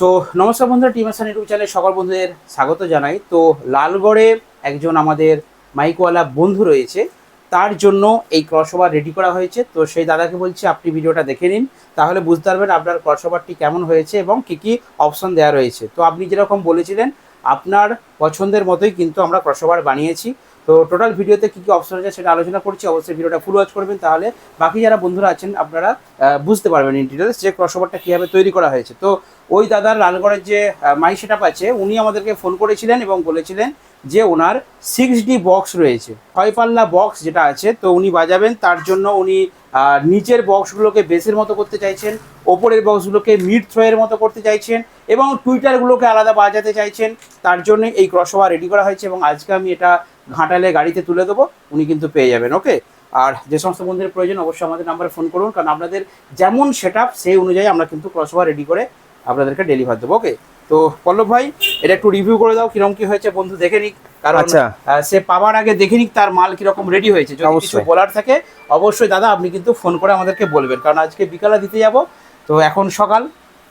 So নমস্কার বন্ধুরা team আসান YouTube চ্যানেলে সকল বন্ধুদের স্বাগত জানাই। তো, লালগড়ে একজন আমাদের মাইকওয়ালা বন্ধু রয়েছে। তার জন্য এই ক্রসওভার রেডি করা হয়েছে। তো, সেই দাদাকে বলছি আপনি ভিডিওটা দেখে নিন। তাহলে বুঝতে পারবেন আপনার ক্রসওভারটি কেমন হয়েছে এবং কী কী অপশন দেওয়া রয়েছে। তো, আপনি যেরকম বলেছিলেন, আপনার পছন্দের মতোই কিন্তু আমরা ক্রসওভার বানিয়েছি। তো টোটাল ভিডিওতে কী কী অপশন আছে সেটা আলোচনা করছি, অবশ্যই ভিডিওটা ফুল ওয়াচ করবেন। তাহলে বাকি যারা বন্ধুরা আছেন, আপনারা বুঝতে পারবেন ইন ডিটেলস যে ক্রসওভারটা কীভাবে তৈরি করা হয়েছে। তো ওই দাদার লালগড়ের যে মাই সেট আছে, উনি আমাদেরকে ফোন করেছিলেন এবং বলেছিলেন যে ওনার সিক্স ডি বক্স রয়েছে। ছয় পাল্লা বক্স যেটা আছে, তো উনি বাজাবেন, তার জন্য উনি নিচের বক্সগুলোকে বেসের মতো করতে চাইছেন, ওপরের বক্সগুলোকে মিড থ্রোয়ের মতো করতে চাইছেন এবং টুইটারগুলোকে আলাদা বাজাতে চাইছেন। তার জন্য এই ক্রসওভার রেডি করা হয়েছে এবং আজকে আমি এটা ঘাটালে গাড়িতে তুলে দেবো উনি কিন্তু পেয়ে যাবেন ওকে আর যে সমস্ত বন্ধুদের প্রয়োজন অবশ্যই আমাদের নাম্বারে ফোন করুন কারণ আপনাদের যেমন সেট সেই অনুযায়ী আমরা কিন্তু ক্রসওভার রেডি করে আপনাদেরকে ডেলিভার দেবো ওকে তো পল্লব ভাই এটা একটু রিভিউ করে দাও কীরকম কি হয়েছে বন্ধু দেখে নিক। কারণ আচ্ছা। সে পাওয়ার আগে দেখে নিক তার মাল কীরকম রেডি হয়েছে। যদি কিছু বলার থাকে অবশ্যই দাদা আপনি কিন্তু ফোন করে আমাদেরকে বলবেন কারণ আজকে বিকালে দিতে যাব তো এখন সকাল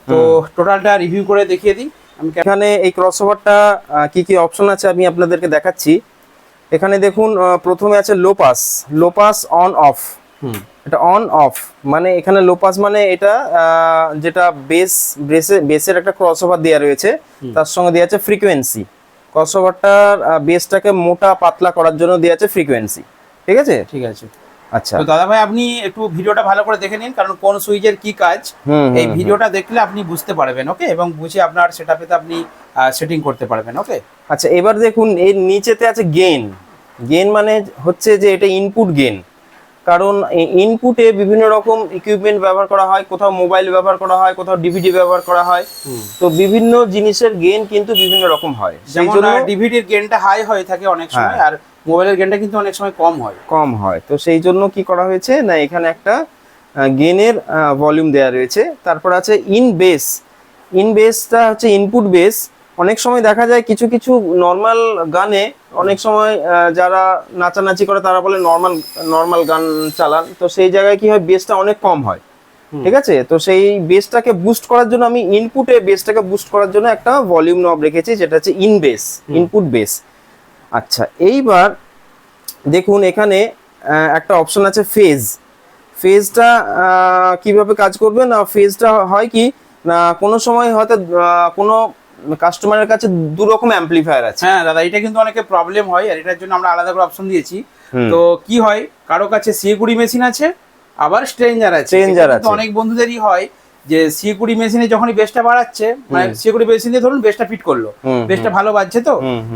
তো টোটালটা রিভিউ করে দেখিয়ে দিই। আমি এখানে এই ক্রসওভারটা কি কি অপশন আছে আমি আপনাদেরকে দেখাচ্ছি। এখানে দেখুন প্রথমে আছে low pass. Low pass on off এটা অন অফ মানে এখানে লোপাস মানে এটা যেটা বেস বেসে বেসের একটা ক্রসওভার দেওয়া রয়েছে। তার সঙ্গে দেওয়া আছে ফ্রিকোয়েন্সি ক্রসওভারটার বেসটাকে মোটা পাতলা করার জন্য দেওয়া আছে ফ্রিকোয়েন্সি ঠিক আছে? ঠিক আছে। আচ্ছা। তো দাদা ভাই আপনি একটু ভিডিওটা ভালো করে দেখে নিন কারণ কোন সুইচের কি কাজ এই ভিডিওটা দেখলে আপনি বুঝতে পারবেন ওকে? এবং বুঝে আপনার সেটআপেতে আপনি সেটিং করতে পারবেন ওকে? আচ্ছা এবার দেখুন এর নিচেতে আছে গেন গেন মানে হচ্ছে যে এটা ইনপুট গেন কারণ ইনপুটে বিভিন্ন রকম ইকুইপমেন্ট ব্যবহার করা হয় কোথাও মোবাইল ব্যবহার করা হয় কোথাও ডিভিডি ব্যবহার করা হয়। তো বিভিন্ন জিনিসের গেন কিন্তু বিভিন্ন রকম হয়। যেমন ডিভিডির গেনটা হাই হয়ে থাকে অনেক সময় হ্যাঁ। আর মোবাইলের গেনটা কিন্তু অনেক সময় কম হয়। কম হয়। তো সেই জন্য কি করা হয়েছে? না এখানে একটা গেনের ভলিউম দেওয়া রয়েছে। তারপর আছে ইন বেস ইন বেসটা হচ্ছে ইনপুট বেস অনেক সময় দেখা যায় কিছু কিছু নর্মাল গানে অনেক সময় যারা নাচানাচি করে তারা বলে নর্মাল নর্মাল গান চালান। তো সেই জায়গায় কি হয়? বেসটা অনেক কম হয়। ঠিক আছে? তো সেই বেসটাকে বুস্ট করার জন্য আমি ইনপুটে বেসটাকে বুস্ট করার জন্য একটা ভলিউম নব রেখেছি যেটা হচ্ছে ইন বেস ইনপুট বেস আচ্ছা এইবার দেখুন এখানে একটা অপশন আছে ফেজ ফেজটা কীভাবে কাজ করবে? না ফেজটা হয় কি না কোনো সময় হয়তো কোনো কাস্টমারের কাছে দু রকম অ্যাম্পলিফায়ার আছে। হ্যাঁ দাদা এটা কিন্তু অনেকে প্রবলেম হয় আর এটার জন্য আমরা আলাদা করে অপশন দিয়েছি। তো কি হয়? কারও কাছে সিএকুড়ি মেশিন আছে আবার স্ট্রেঞ্জার আছে। Stranger আছে। অনেক বন্ধুদেরই হয় যে সিএকুড়ি মেশিনে যখনই বেসটা বাড়াচ্ছে মানে হুম। মেশিন দিয়ে ধরুন বেসটা ফিট করল। বেসটা ভালো বাজছে তো।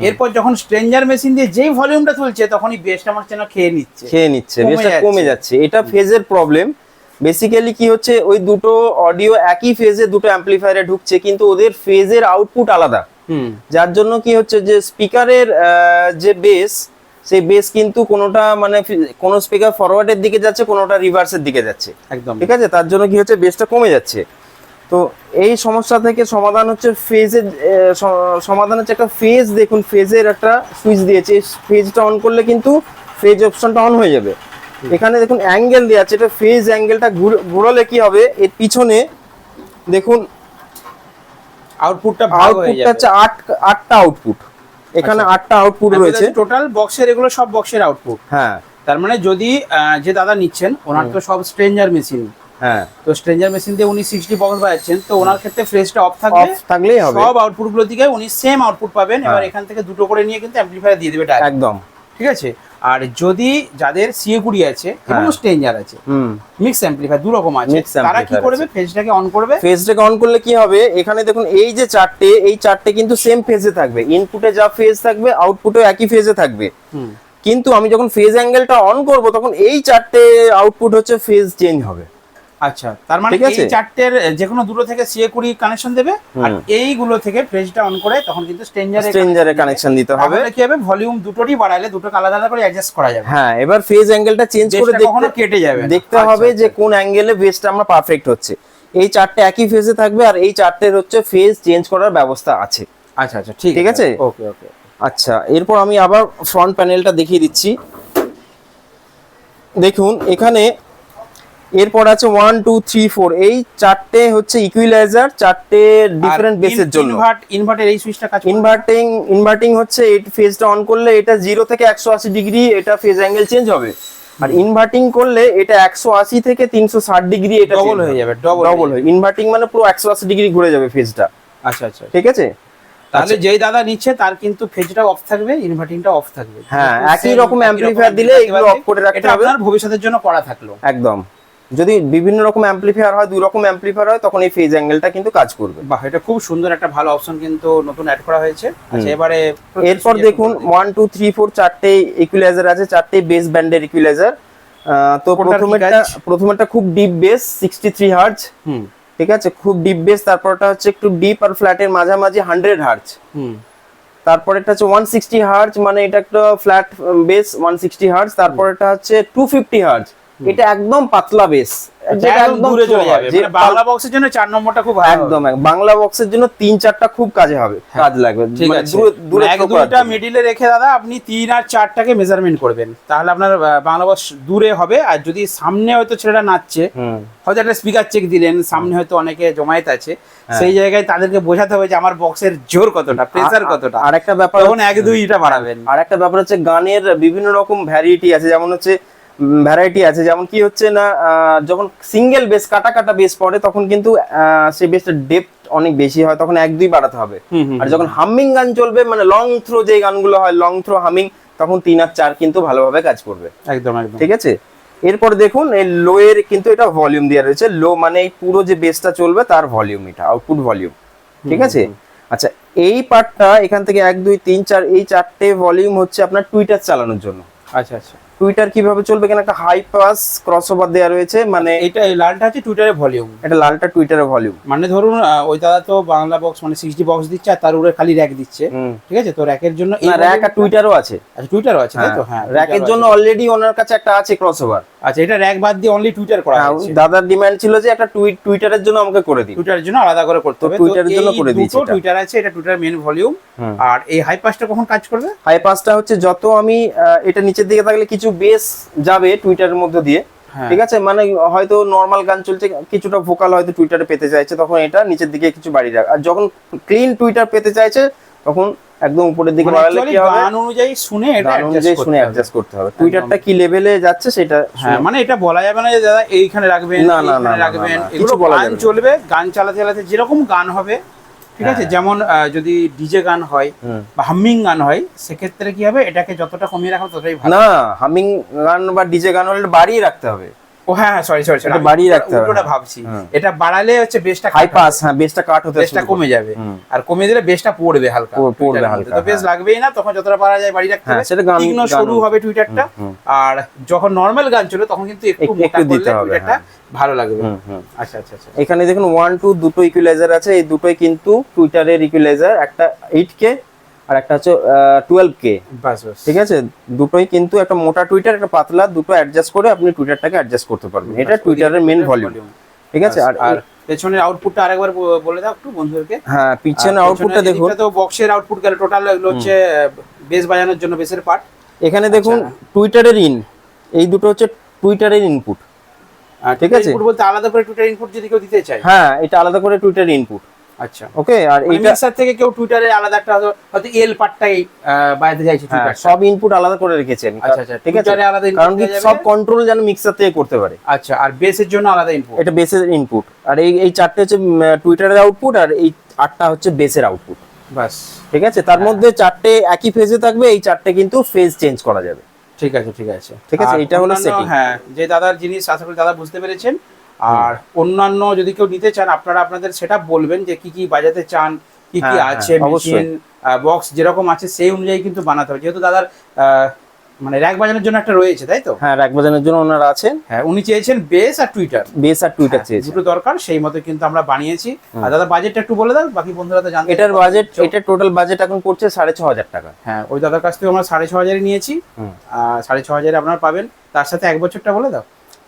এরপর যখন স্ট্রেঞ্জার মেশিন দিয়ে যেই ভলিউমটা তুলছে তখনই বেসটা আমার যেন খেয়ে নিচ্ছে। খেয়ে নিচ্ছে বেসটা কমে যাচ্ছে। এটা ফেজের প্রবলেম বেসিক্যালি কি হচ্ছে ওই দুটো অডিও একই ফেজে দুটো অ্যাম্পলিফায়ারে ঢুকছে কিন্তু ওদের ফেজের আউটপুট আলাদা। যার জন্য কি হচ্ছে যে স্পিকারের যে বেস সেই বেস কিন্তু কোনোটা মানে কোনো স্পিকার ফরওয়ার্ডের দিকে যাচ্ছে কোনোটা রিভার্সের দিকে যাচ্ছে। একদম। ঠিক আছে? তার জন্য কি হচ্ছে? বেসটা কমে যাচ্ছে। তো এই সমস্যা থেকে সমাধান হচ্ছে ফেজের সমাধান হচ্ছে একটা ফেজ দেখুন ফেজের একটা সুইচ দিয়েছে। ফেজটা অন করলে কিন্তু ফেজ অপশনটা অন হয়ে যাবে। এখানে দেখুন অ্যাঙ্গেল দেওয়া আছে। এটা ফেজ অ্যাঙ্গেলটা ঘুরালে কি হবে? এর পিছনে দেখুন আউটপুটটা আউটপুটটা হচ্ছে আট আটটা আউটপুট এখানে আচ্ছা। আটটা আউটপুট রয়েছে। টোটাল বক্সের এগুলো সব বক্সের আউটপুট হ্যাঁ। তার মানে যদি যে দাদা নিচ্ছেন ওনার তো সব স্ট্রেঞ্জার মেশিন হ্যাঁ। তো স্ট্রেঞ্জার মেশিন দিয়ে উনি সিক্সটি বক্স বাজাচ্ছেন তো ওনার ক্ষেত্রে ফ্রেশটা অফ থাকবে থাকলেই হবে। সব আউটপুটগুলো দিকে উনি সেম আউটপুট পাবেন। এবার হ্যাঁ। এখান থেকে দুটো করে নিয়ে কিন্তু অ্যাম্পলিফায়ার দিয়ে দেবে একদম। ঠিক আছে? আর যদি যাদের সিএ কুড়ি আছে এবং স্টেঞ্জার স্ট্রেঞ্জার আছে মিক্স অ্যাম্পলিফায়ার দু রকম আছে। তারা কি করবে? ফেজটাকে অন করবে। ফেজটাকে অন করলে কি হবে? এখানে দেখুন এই যে চারটে এই চারটে কিন্তু সেম ফেজে থাকবে। ইনপুটে যা ফেজ থাকবে আউটপুটে একই ফেজে থাকবে। কিন্তু আমি যখন ফেজ অ্যাঙ্গেলটা অন করব তখন এই চারটে আউটপুট হচ্ছে ফেজ চেঞ্জ হবে। আচ্ছা তার মানে? এই চারটের যে কোনো দুটো থেকে সিএ কুড়ি কানেকশন দেবে আর। এইগুলো থেকে ফ্রেজটা অন করে তখন কিন্তু স্ট্রেঞ্জারে স্ট্রেঞ্জারে কানেকশন দিতে হবে। তাহলে কি হবে? ভলিউম দুটোরই বাড়ালে দুটোকে আলাদা আলাদা করে অ্যাডজাস্ট করা যাবে। হ্যাঁ এবার ফেজ অ্যাঙ্গেলটা চেঞ্জ করে দেখতে কেটে যাবে দেখতে আচ্ছা, হবে যে আচ্ছা, কোন অ্যাঙ্গেলে বেসটা আমরা পারফেক্ট হচ্ছে। এই চারটে একই ফেজে থাকবে আর এই চারটের হচ্ছে ফেজ চেঞ্জ করার ব্যবস্থা আছে। আচ্ছা আচ্ছা ঠিক ঠিক আছে? ওকে ওকে। আচ্ছা এরপর আমি আবার ফ্রন্ট প্যানেলটা দেখিয়ে দিচ্ছি। দেখুন এখানে এরপর আছে ওয়ান টু থ্রি ফোর এই চারটে হচ্ছে ইকুইলাইজার চারটে ডিফারেন্ট বেসের জন্য। ইনভার্ট ইনভার্টের এই সুইচটা কাজ? ইনভার্টিং ইনভার্টিং হচ্ছে এই ফেজটা অন করলে এটা জিরো থেকে একশো আশি ডিগ্রি এটা ফেজ অ্যাঙ্গেল চেঞ্জ হবে। আর ইনভার্টিং করলে এটা একশো আশি থেকে তিনশো ষাট ডিগ্রি এটা Double হয়ে যাবে, ডবল হয় ইনভার্টিং মানে পুরো একশো আশি ডিগ্রি ঘুরে যাবে ফেজটা আচ্ছা আচ্ছা। ঠিক আছে? তাহলে যেই দাদা নিচ্ছে তার কিন্তু ফেজটা অফ থাকবে ইনভার্টিংটা অফ থাকবে। হ্যাঁ, একই রকম রকম দিলে এগুলো off করে রাখতে এটা হবে। আপনার ভবিষ্যতের জন্য করা থাকল। একদম। যদি বিভিন্ন রকম অ্যাম্পলিফায়ার হয় দুই রকম অ্যাম্পলিফায়ার হয় তখন এই ফেজ অ্যাঙ্গেলটা কিন্তু কাজ করবে। বাহ এটা খুব সুন্দর একটা ভালো অপশন কিন্তু নতুন অ্যাড করা হয়েছে। আচ্ছা এবারে এরপর দেখুন ওয়ান টু থ্রি ফোর চারটে ইকুইলাইজার আছে চারটে বেস ব্যান্ডের ইকুইলাইজার তো প্রথমেরটা প্রথমেরটা খুব deep bass sixty three hertz হুম। ঠিক আছে? খুব ডিপ বেস তারপরটা হচ্ছে একটু ডিপ আর ফ্ল্যাটের মাঝামাঝি হান্ড্রেড হার্জ হুম। তারপরেটা হচ্ছে ওয়ান সিক্সটি হার্জ মানে এটা একটা flat bass one sixty hertz তারপরেটা হচ্ছে টু ফিফটি হার্জ এটা একদম পাতলা বেস দূরে চলে যাবে। মানে বাংলা বক্সের জন্য চার নম্বরটা খুব একদম। বাংলা বক্সের জন্য তিন চারটা খুব কাজে হবে কাজ লাগবে। ঠিক মানে আছে। দূরে- দূরে মানে। মিডিলে রেখে দাদা আপনি তিন আর চারটাকে মেজারমেন্ট করবেন। তাহলে আপনার বাংলা বক্স দূরে হবে আর যদি সামনে হয়তো ছেলেটা নাচছে হয়তো একটা স্পিকার চেক দিলেন সামনে হয়তো অনেকে জমায়েত আছে হ্যাঁ। সেই জায়গায় তাদেরকে বোঝাতে হবে যে আমার বক্সের জোর কতটা প্রেসার কতটা আর একটা ব্যাপার তখন এক দুইটা বাড়াবেন। আর একটা ব্যাপার হচ্ছে গানের বিভিন্ন রকম ভ্যারাইটি আছে যেমন হচ্ছে ভ্যারাইটি আছে। যেমন কি হচ্ছে না যখন সিঙ্গেল বেস কাটা কাটা বেস পড়ে তখন কিন্তু সেই বেসটার ডেপথ অনেক বেশি হয় তখন এক দুই বাড়াতে হবে। আর যখন হামিং। গান চলবে মানে লং থ্রো যে গানগুলো হয় লং থ্রো হামিং তখন তিন আর চার কিন্তু ভালোভাবে কাজ করবে। একদম একদম। ঠিক আছে? এরপর দেখুন এই লো এর কিন্তু এটা ভলিউম দেওয়া রয়েছে। লো মানে এই পুরো যে বেসটা চলবে তার ভলিউম এটা আউটপুট ভলিউম ঠিক আছে? আচ্ছা এই পার্টটা এখান থেকে এক দুই তিন চার এই চারটে ভলিউম হচ্ছে আপনার টুইটার চালানোর জন্য। আচ্ছা আচ্ছা। টুইটার কীভাবে চলবে এখানে একটা হাই পাস ক্রস ওভার দেওয়া রয়েছে মানে এটা লালটা হচ্ছে টুইটারের ভলিউম এটা লালটা টুইটারের ভলিউম মানে ধরুন ওই দাদা তো বাংলা বক্স মানে সিক্সটি বক্স দিচ্ছে আর তার উপরে খালি র্যাক দিচ্ছে। ঠিক আছে? তো র্যাকের জন্য এই না র্যাক আর টুইটারও আছে। আচ্ছা টুইটারও আছে তাই তো? হ্যাঁ র্যাকের জন্য অলরেডি ওনার কাছে একটা আছে ক্রস ওভার আচ্ছা এটা র্যাক বাদ দিয়ে অনলি টুইটার করা হয়েছে। দাদার ডিমান্ড ছিল যে একটা টুইট টুইটারের জন্য আমাকে করে দিন। টুইটারের জন্য আলাদা করে করতে হবে। Twitter-এর জন্য করে দিয়েছি এটা। টুইটার আছে এটা টুইটার মেন ভলিউম আর এই হাই পাসটা কখন কাজ করবে? হাই পাসটা হচ্ছে যত আমি এটা নিচের দিকে থাকলে কিছু বেস যাবে টুইটারের মধ্যে দিয়ে হ্যাঁ। ঠিক আছে? মানে হয়তো নর্মাল গান চলছে কিছুটা ভোকাল হয়তো টুইটারে পেতে চাইছে তখন এটা নিচের দিকে কিছু বাড়িয়ে রাখ। আর যখন ক্লিন টুইটার পেতে চাইছে তখন একদম উপরের দিকে মানে বাড়ালে actually কি হবে? গান অনুযায়ী শুনে এটা অনুযায়ী শুনে অ্যাডজাস্ট করতে হবে। টুইটারটা কি লেভেলে যাচ্ছে সেটা হ্যাঁ মানে এটা বলা যাবে না যে দাদা এইখানে রাখবেন না, না, রাখবেন এগুলো বলা গান যাবে। চলবে গান চালাতে চালাতে যেরকম গান হবে ঠিক আছে? যেমন আহ, যদি ডিজে গান হয় বা হামিং গান হয় সেক্ষেত্রে কি হবে? এটাকে যতটা কমিয়ে রাখা ততটাই ভালো। না হামিং গান বা ডিজে গান হলে বাড়িয়ে রাখতে হবে। ও হ্যাঁ হ্যাঁ সরি সরি এটা বাড়িয়ে রাখতে হবে, উল্টোটা হ্যাঁ। ভাবছি এটা বাড়ালে হচ্ছে বেসটা হাই পাস হ্যাঁ বেসটা কাট হতে বেসটা শুরু কমে যাবে। আর কমিয়ে দিলে বেসটা পড়বে হালকা। পড়বে হালকা। তো বেস হ্যাঁ। লাগবেই না তখন যতটা পারা যায় বাড়ি রাখতে হ্যাঁ, হবে। সেটা গান- সরু হবে টুইটারটা আর যখন নর্মাল গান চলে তখন কিন্তু একটু মোটা দিতে হবে, টুইটারটা ভালো লাগবে। আচ্ছা আচ্ছা আচ্ছা। এখানে দেখুন ওয়ান টু দুটো ইকুইলাইজার আছে। এই দুটোই কিন্তু টুইটারের ইকুইলাইজার একটা এইট কে আর একটা হচ্ছে টুয়েলভ কে ঠিক আছে? দুটোই কিন্তু একটা মোটা টুইটার একটা পাতলা দুটো অ্যাডজাস্ট করে আপনি টুইটারটাকে অ্যাডজাস্ট করতে পারবেন। এটা টুইটারের মেন ভলিউম ঠিক আছে? আর আর পেছনের আউটপুটটা আরেকবার বলে দাও একটু বন্ধুদেরকে। হ্যাঁ পিছনে আর আউটপুটটা পেছনের দেখুন এদিকটা তো বক্সের আউটপুট গেল। টোটাল এগুলো হচ্ছে বেস বাজানোর জন্য বেসের পার্ট এখানে দেখুন আচ্ছা। টুইটারের ইন এই দুটো হচ্ছে টুইটারের ইনপুট ঠিক আছে। ইনপুট বলতে আলাদা করে টুইটার ইনপুট যদি কেউ দিতে চায়। হ্যাঁ এটা আলাদা করে টুইটার ইনপুট আচ্ছা ওকে আর মানে এইটা মিক্সার থেকে কেউ টুইটারে আলাদা একটা হয়তো- এল পার্টটাই চাইছে হ্যাঁ, টুইটার সব ইনপুট আলাদা করে রেখেছি আমি আচ্ছা, আচ্ছা, ঠিক আছে? আলাদা কারণ কি সব কন্ট্রোল যেন মিক্সার থেকে করতে পারে। আচ্ছা আর বেসের জন্য আলাদা ইনপুট এটা বেসের ইনপুট আর এই এই চারটে হচ্ছে টুইটারের আউটপুট আর এই আটটা হচ্ছে বেসের আউটপুট বাস। ঠিক আছে? তার মধ্যে চারটে একই ফেজে থাকবে এই চারটে কিন্তু ফেজ চেঞ্জ করা যাবে। ঠিক আছে ঠিক আছে। ঠিক আছে, এটা হলো setting। হ্যাঁ যে দাদার জিনিস আশা করি দাদা বুঝতে পেরেছেন। আর অন্যান্য যদি কেউ নিতে চান আপনারা আপনাদের সেটা বলবেন যে কি কি বাজাতে চান কি কি হ্যাঁ, আছে হ্যাঁ, মেশিন বক্স যেরকম আছে সেই অনুযায়ী কিন্তু বানাতে হবে। যেহেতু দাদার মানে র্যাক বাজানোর জন্য একটা রয়েছে তাই তো? হ্যাঁ র্যাক বাজানোর জন্য ওনারা আছেন। হ্যাঁ উনি চেয়েছেন বেস আর টুইটার বেস আর টুইটার চেয়েছে দুটো দরকার সেই মতো কিন্তু আমরা বানিয়েছি। আর দাদা বাজেটটা একটু বলে দাও বাকি বন্ধুরা তো জানতে এটার বাজেট এটার টোটাল বাজেট এখন পড়ছে সাড়ে ছ হাজার টাকা। হ্যাঁ ওই দাদার কাছ থেকে আমরা সাড়ে ছ হাজারে নিয়েছি। সাড়ে ছ হাজারে আপনারা পাবেন। তার সাথে এক বছরটা বলে দাও।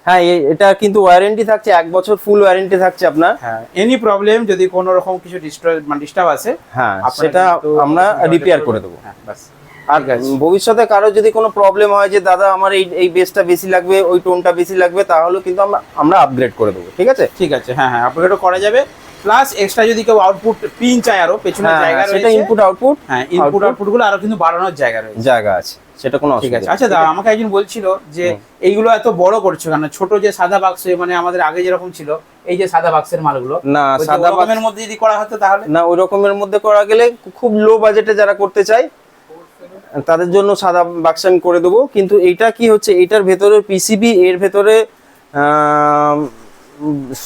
হ্যাঁ এটা কিন্তু ওয়ারেন্টি থাকছে এক বছর ফুল ওয়ারেন্টি থাকছে আপনার। হ্যাঁ এনি প্রবলেম যদি কোনো রকম কিছু মানে ডিস্টার্ব আছে হ্যাঁ সেটা আমরা রিপেয়ার করে দেবো। হ্যাঁ বাস আর ভবিষ্যতে কারও যদি কোনো প্রবলেম হয় যে দাদা আমার এই এই বেসটা বেশি লাগবে ওই টোনটা বেশি লাগবে তাহলে কিন্তু আমরা আমরা আপগ্রেড করে দেবো ঠিক আছে? ঠিক আছে হ্যাঁ হ্যাঁ আপগ্রেডও করা যাবে। প্লাস এক্সট্রা যদি কেউ আউটপুট পিন চায় আরও পেছনে হ্যাঁ, জায়গা সেটা ইনপুট আউটপুট হ্যাঁ ইনপুট আউটপুটগুলো আরও কিন্তু বাড়ানোর জায়গা রয়েছে। জায়গা আছে সেটা কোনো ঠিক আছে। আচ্ছা দাদা আমাকে একজন বলছিল যে এইগুলো এত বড় করছ কেন? ছোট যে সাদা বাক্স মানে আমাদের আগে যেরকম ছিল এই যে সাদা বাক্সের মালগুলো না সাদা বাক্সের মধ্যে যদি করা হতো তাহলে? না ওই রকমের মধ্যে করা গেলে খুব লো বাজেটে যারা করতে চায় তাদের জন্য সাদা বাক্স আমি করে দেবো। কিন্তু এইটা কি হচ্ছে এইটার ভেতরে পিসিবি এর ভেতরে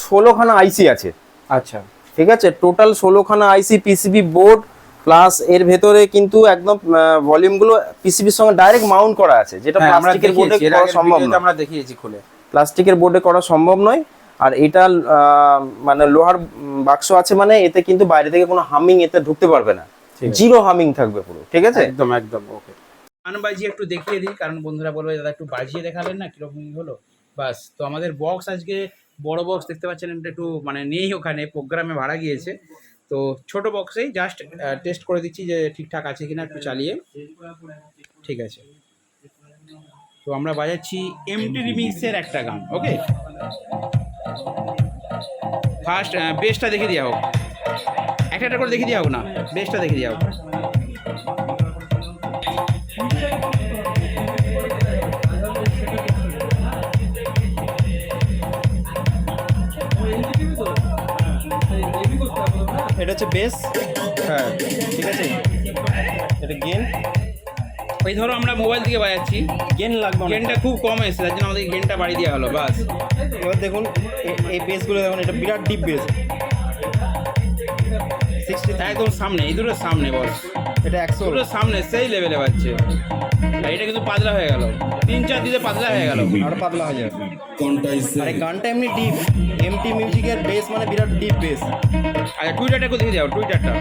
ষোলোখানা আইসি আছে। আচ্ছা ঠিক আছে টোটাল ষোলোখানা আইসি পিসিবি বোর্ড প্লাস এর ভেতরে কিন্তু একদম ভলিউমগুলো পিসিবির সঙ্গে ডাইরেক্ট মাউন্ট করা আছে যেটা হ্যাঁ, প্লাস্টিকের বোর্ডে করা সম্ভব নয়। আমরা দেখিয়েছি খুলে। প্লাস্টিকের বোর্ডে করা সম্ভব নয় আর এটা মানে লোহার বাক্স আছে মানে এতে কিন্তু বাইরে থেকে কোনো হামিং এতে ঢুকতে পারবে না। জিরো হামিং থাকবে পুরো ঠিক আছে? একদম একদম ওকে গান বাজিয়ে একটু দেখিয়ে দিই কারণ বন্ধুরা বলবে দাদা একটু বাজিয়ে দেখালেন না? কীরকম হলো? বাস তো আমাদের বক্স আজকে বড় বক্স দেখতে পাচ্ছেন একটু মানে নেই ওখানে প্রোগ্রামে ভাড়া গিয়েছে। তো ছোট বক্সেই জাস্ট টেস্ট করে দিচ্ছি যে ঠিকঠাক আছে কিনা একটু চালিয়ে। ঠিক আছে। তো আমরা বাজাচ্ছি এমটি রিমিক্সের একটা গান ওকে ফার্স্ট বেসটা দেখে দেওয়া হোক একটা একটা করে দেখে দেওয়া হোক না? বেসটা দেখে দেওয়া হোক হচ্ছে বেস হ্যাঁ ঠিক আছে। এটা গেন ওই ধরো আমরা মোবাইল থেকে বাজাচ্ছি। গেন লাগবে। গেনটা খুব কম এসেছে তার জন্য আমাদের গেনটা বাড়িয়ে দেওয়া হলো বাস। এবার দেখুন এই বেসগুলো দেখুন এটা বিরাট ডিপ বেস সিক্সটি একদম সামনে এই দুটোর সামনে বস। এটা একশো। দুটোর সামনে সেই লেভেলে পাচ্ছে আর এটা কিন্তু পাতলা হয়ে গেল। তিন চার দিতে পাতলা হয়ে গেল। আর পাতলা হয়ে যাবে। আর এই গানটা এমনি ডিপ এমটি মিউজিকের বেস মানে বিরাট ডিপ বেস আচ্ছা টুইটারটা একটু দেখে যাও টুইটারটা